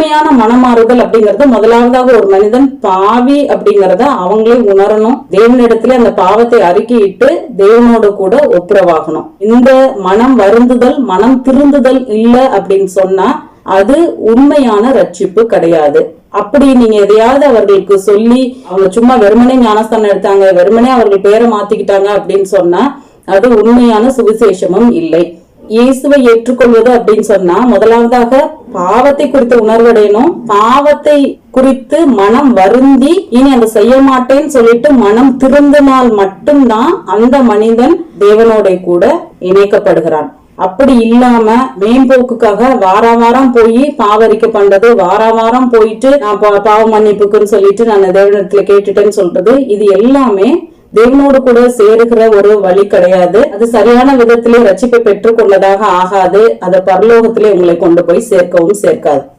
உண்மையான மனமாறுதல் அப்படிங்கறது முதலாவதாக ஒரு மனிதன் பாவி அப்படிங்கறத அவங்களே உணரணும். தேவனிடத்துல அந்த பாவத்தை அறிக்கையிட்டு தேவனோட கூட ஒப்புரவாகணும். இந்த மனம் வருந்துதல் மனம் திருந்துதல் இல்ல அப்படின்னு சொன்னா அது உண்மையான ரட்சிப்பு கிடையாது. அப்படி நீங்க எதையாவது அவர்களுக்கு சொல்லி அவங்க சும்மா வெறுமனே ஞானஸ்தானம் எடுத்தாங்க வெறுமனே அவர்கள் பேரை மாத்திக்கிட்டாங்க அப்படின்னு சொன்னா அது உண்மையான சுவிசேஷமும் இல்லை. இயேசுவை ஏற்றுக்கொள்வது அப்படின்னு சொன்னா முதலாவதாக பாவத்தை குறித்து உணர்வடையணும். பாவத்தை குறித்து மனம் வருந்தி இனி அதை செய்ய மாட்டேன்னு சொல்லிட்டு மனம் திருந்தினால் மட்டும்தான் அந்த மனிதன் தேவனோட கூட இணைக்கப்படுகிறான். அப்படி இல்லாம மேம்போக்குக்காக வார வாரம் போய் பாவரிக்க பண்றது வார வாரம் போயிட்டு நான் பாவ மன்னிப்புக்குன்னு சொல்லிட்டு நான் தேவனிடத்துல கேட்டுட்டேன்னு சொல்றது இது எல்லாமே தேவனோடு கூட சேருகிற ஒரு வழி கிடையாது. அது சரியான விதத்திலே ரட்சிப்பை பெற்றுக்கொண்டதாக ஆகாது. அதை பரலோகத்திலே உங்களை கொண்டு போய் சேர்க்கவும் சேர்க்காது.